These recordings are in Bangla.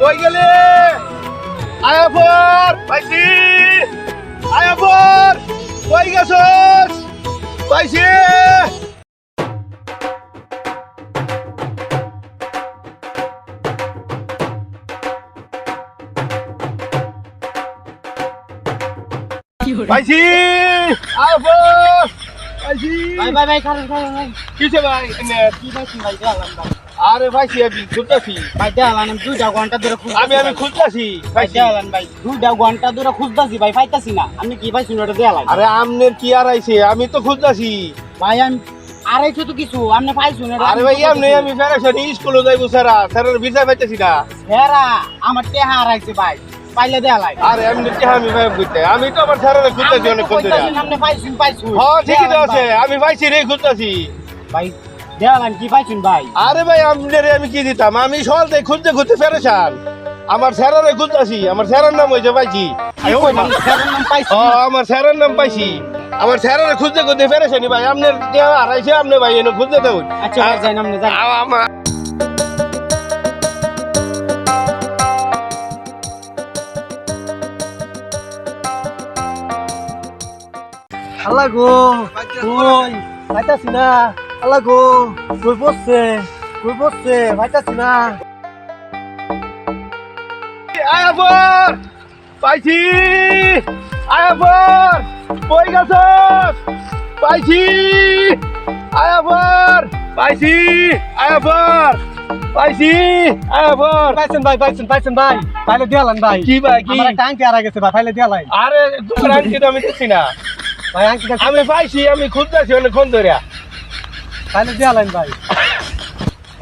কই গেলে? আয়াফর পাইছি। আয়াফর কই গেছস? পাইছি। পাইছি। আয়াফর ভাই ভাই ভাই ভাই ভাই কি ভাই ভাই আরে পাইছি আমি খুঁজতেছি। ভাই দেওয়ালাম দুইটা ঘণ্টা ধরে আমি আমি খুঁজতেছি। ভাই দেওয়ালাম ভাই দুইটা ঘণ্টা ধরে খুঁজতাছি ভাই পাইতাছি না। আমি কি পাইছি না ওটা দেওয়ালাম আরে আমনের কি আর আইছে? আমি তো খুঁজতেছি। ভাই আমি আড়াইশো তো কিছু আপনি পাইছি না আরে ভাই এমনি আমি ফেরাইছি স্কুলে যাইবো স্যারা। স্যারের ভিসা পাইতেছি না। হেরা আমার টেহা হারাইছে ভাই। পাইলে আরে এমনি কি আমি ভাই আমি তো আমার অনেক কোন দিন আপনি পাইছেন পাইছুন। হ্যাঁ ঠিকই তো আছে। আমি পাইছি রে ভাই দেওয়ালাম কি পাইছুন ভাই? আরে ভাই আমনের আমি কি দিতাম? আমি সকাল থেকে খুঁজতে খুঁজতে ফেরেছান আমার স্যারের খুঁজতেছি আমার স্যারের নাম হয়েছে পাইছি। ও আমার স্যারের নাম পাইছি। আমার স্যারের খুঁজতে খুঁজতে ফেরেছেনি ভাই। আপনার হারাইছে আপনি ভাই এনে খুঁজতে দেবেন। আচ্ছা আমার আল্লাহ গো কই পাইতাছি না। আল্লাহ গো কই বসছে? কই বসছে? পাইতাছি না। আয়াবর পাইছি। আয়াবর কই গেছস পাইছি। আয়াবর পাইছি। আয়াবর পাইছি। আয়াবর পাইছেন ভাই পাইছেন পাইছেন ভাই। পাইলে দিয়ালান ভাই। কি ভাই কি? টাঙ্কি হারা গেছে ভাই পাইলে দিয়ালাই আরে তো আমি দিচ্ছি না। আমি পাইছি আমি খুঁজতেছি অনেকক্ষণ ধরে পাইলে দিয়ালান ভাই।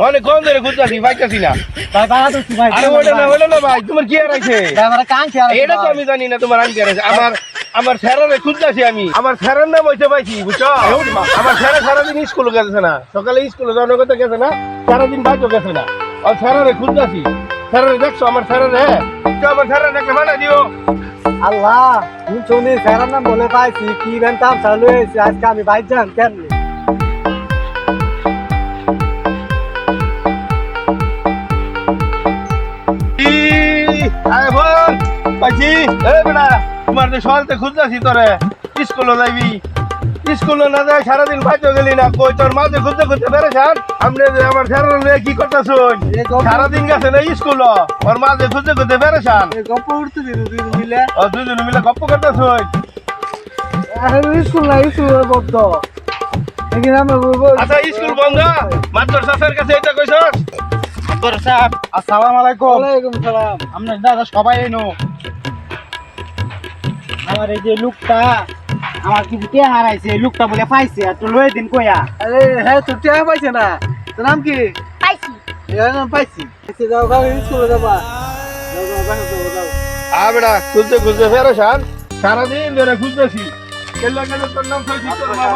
অনেকক্ষণ ধরে খুঁজতেছি পাইতেছি না। ভাই বাড়া দিচ্ছি ভাই আরে ওটা না ওটা না ভাই তোমার কি আর আছে? ভাই আমার টাঙ্কি হারা এটা তো আমি জানি না তোমার আংটি আছে। আমার আমার স্যারের খুঁজতেছি আমি। আমার স্যারের নাম হইতে পাইছি বুঝছ? আমার সারাদিন স্কুলে গেছে না। সকালে স্কুলে যাওয়ার কথা গেছে না সারাদিন বাজও গেছে না। আর স্যারের খুঁজতেছি। দেখছ আমার হ্যাঁ আমার মানা দিও? আল্লাহ তুমি চুনি ফেরার নাম বলে পাইছি কি চালু হয়েছে আজকে আমি বাইক যান বেটা তোমার যে সকালতে খুঁজতেছি তোরে স্কুলে যাইবি। স্কুলে না যায় সারাদিন বাজও গেলি না কই তোর মাঝে খুঁজতে খুঁজতে পেরেছান আপনি যে আমার স্যারের কি করতেছুন সারাদিন গেছে না স্কুল? ওর মাঝে খুঁজতে খুঁজতে পেরেছান গপ্প উঠতে দিন মিলে। ও দুজন মিলে গপ্প করতেছুন স্কুল না স্কুল বদ্ধ। আচ্ছা স্কুল বন্ধ? মাত্র কাছে এটা কইছস? বড় সাহেব আসসালামু আলাইকুম। ওয়ালাইকুম সালাম। দাদা সবাই এনো। আমার এই যে লোকটা আমার কি কে হারাইছে লুকটা বলে পাইছে আর তো লয়ে দিন কইয়া। আরে হ্যাঁ তো টিয়া পাইছে না? তোর নাম কি? পাইছি। এর নাম পাইছি। যাও গাড়ি স্কুলে যাবা। যাও যাও বাসা যাব যাও। আ বেটা খুঁজতে খুঁজতে পেরেছান সারাদিন ধরে খুঁজতেছি। কেল্লা কেন তোর নাম পাইছি তোর মা